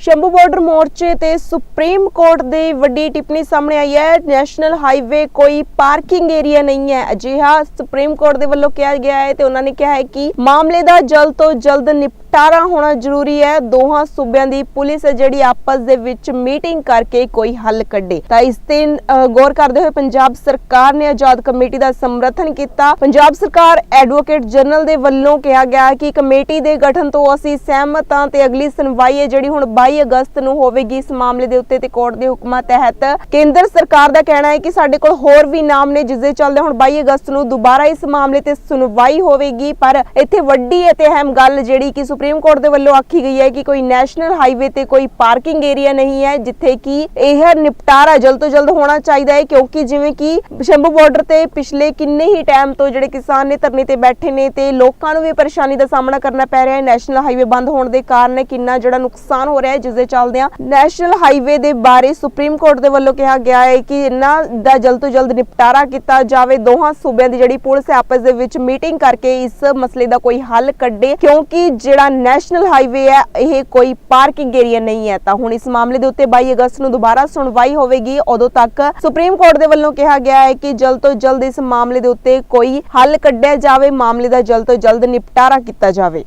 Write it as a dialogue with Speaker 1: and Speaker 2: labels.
Speaker 1: Shambhu border ਮੋਰਚੇ ਤੇ supreme court ਦੀ ਵੱਡੀ ਟਿੱਪਣੀ ਸਾਹਮਣੇ ਆਈ ਹੈ। ਨੈਸ਼ਨਲ ਹਾਈਵੇ ਕੋਈ ਪਾਰਕਿੰਗ ਏਰੀਆ ਨਹੀਂ ਹੈ। ਅਜਿਹਾ ਸੁਪਰੀਮ ਕੋਰਟ ਦੇ ਵੱਲੋਂ ਕਿਹਾ ਗਿਆ ਹੈ ਤੇ ਉਹਨਾਂ ਨੇ ਕਿਹਾ ਹੈ ਕਿ ਮਾਮਲੇ ਦਾ ਜਲਦ ਤੋਂ ਜਲਦ ਨਿਪਟਾਰਾ ਹੋਣਾ ਜ਼ਰੂਰੀ ਹੈ। ਦੋਹਾਂ ਸੂਬਿਆਂ ਦੀ ਪੁਲਿਸ ਜਿਹੜੀ ਆਪਸ ਦੇ ਵਿੱਚ ਮੀਟਿੰਗ ਕਰਕੇ ਕੋਈ ਹੱਲ ਕੱਢੇ। ਤਾਂ ਇਸ ਤੇ ਗੌਰ ਕਰਦੇ ਹੋਏ ਪੰਜਾਬ ਸਰਕਾਰ ਨੇ ਆਜ਼ਾਦ ਕਮੇਟੀ ਦਾ ਸਮਰਥਨ ਕੀਤਾ। ਪੰਜਾਬ ਸਰਕਾਰ ਐਡਵੋਕੇਟ ਜਨਰਲ ਦੇ ਵੱਲੋਂ ਕਿਹਾ ਗਿਆ ਕਿ ਕਮੇਟੀ ਦੇ ਗਠਨ ਤੋਂ ਅਸੀਂ ਸਹਿਮਤ ਹਾਂ ਤੇ ਅਗਲੀ ਸੁਣਵਾਈ ਹੈ ਜਿਹੜੀ ਹੁਣ 22 ਅਗਸਤ ਨੂੰ ਹੋਵੇਗੀ। ਇਸ ਮਾਮਲੇ ਦੇ ਉੱਤੇ ਤੇ ਕੋਰਟ ਦੇ ਹੁਕਮਾਂ ਤਹਿਤ ਕੇਂਦਰ ਸਰਕਾਰ ਦਾ ਕਹਿਣਾ ਹੈ ਕਿ ਸਾਡੇ ਕੋਲ ਹੋਰ ਵੀ ਨਾਮ ਨੇ ਜਿਸ ਦੇ ਚੱਲਦੇ ਹੁਣ 22 ਅਗਸਤ ਨੂੰ ਦੁਬਾਰਾ ਇਸ ਮਾਮਲੇ ਤੇ ਸੁਣਵਾਈ ਹੋਵੇਗੀ। ਪਰ ਇੱਥੇ ਵੱਡੀ ਅਤੇ ਅਹਿਮ ਗੱਲ ਜਿਹੜੀ ਕਿ ਸੁਪਰੀਮ ਕੋਰਟ ਦੇ ਵੱਲੋਂ ਆਖੀ ਗਈ ਹੈ ਕਿ ਕੋਈ ਨੈਸ਼ਨਲ ਹਾਈਵੇ ਤੇ ਕੋਈ ਪਾਰਕਿੰਗ ਏਰੀਆ ਨਹੀਂ ਹੈ, ਜਿੱਥੇ ਕਿ ਇਹ ਨਿਪਟਾਰਾ ਜਲਦ ਤੋਂ ਜਲਦ ਹੋਣਾ ਚਾਹੀਦਾ ਹੈ, ਕਿਉਂਕਿ ਜਿਵੇਂ ਕਿ ਸ਼ੰਭੂ ਬਾਰਡਰ ਤੇ ਪਿਛਲੇ ਕਿੰਨੇ ਹੀ ਟਾਈਮ ਤੋਂ ਜਿਹੜੇ ਕਿਸਾਨ ਨੇ ਧਰਨੇ ਤੇ ਬੈਠੇ ਨੇ ਤੇ ਲੋਕਾਂ ਨੂੰ ਵੀ ਪਰੇਸ਼ਾਨੀ ਦਾ ਸਾਹਮਣਾ ਕਰਨਾ ਪੈ ਰਿਹਾ ਹੈ, ਨੈਸ਼ਨਲ ਹਾਈਵੇ ਬੰਦ ਹੋਣ ਦੇ ਕਾਰਨ ਕਿੰਨਾ ਜਿਹੜਾ ਨੁਕਸਾਨ ਹੋ ਰਿਹਾ ਹੈ ਜਿਸ ਦੇ ਚੱਲਦਿਆਂ ਨੈਸ਼ਨਲ ਹਾਈਵੇ ਦੇ ਬਾਰੇ ਸੁਪਰੀਮ ਕੋਰਟ ਦੇ ਵੱਲੋਂ ਕਿਹਾ ਗਿਆ ਹੈ ਕਿ ਇਹਨਾਂ ਦਾ ਜਲਦ ਤੋਂ ਜਲਦ ਨਿਪਟਾਰਾ ਕੀਤਾ ਜਾਵੇ, ਦੋਹਾਂ ਸੂਬਿਆਂ ਦੀ ਜਿਹੜੀ ਪੁਲਿਸ ਹੈ, ਆਪਸ ਦੇ ਵਿੱਚ ਮੀਟਿੰਗ ਕਰਕੇ ਇਸ ਮਸਲੇ ਦਾ ਕੋਈ ਹੱਲ ਕੱਢੇ, ਕਿਉਂਕਿ ਜਿਹੜਾ ਨੈਸ਼ਨਲ ਹਾਈਵੇ ਹੈ, ਇਹ ਕੋਈ ਪਾਰਕਿੰਗ ਏਰੀਆ ਨਹੀਂ ਹੈ। ਤਾਂ ਹੁਣ ਇਸ ਮਾਮਲੇ ਦੇ ਉੱਤੇ 22 ਅਗਸਤ ਨੂੰ ਦੁਬਾਰਾ ਸੁਣਵਾਈ ਹੋਵੇਗੀ। ਉਦੋਂ ਤੱਕ ਸੁਪਰੀਮ ਕੋਰਟ ਦੇ ਵੱਲੋਂ ਕਿਹਾ ਗਿਆ ਹੈ ਕਿ ਜਲਦ ਤੋਂ ਜਲਦ ਇਸ ਮਾਮਲੇ ਦੇ ਉੱਤੇ ਕੋਈ ਹੱਲ ਕੱਢਿਆ ਜਾਵੇ, ਮਾਮਲੇ ਦਾ ਜਲਦ ਤੋਂ ਜਲਦ ਨਿਪਟਾਰਾ ਕੀਤਾ ਜਾਵੇ।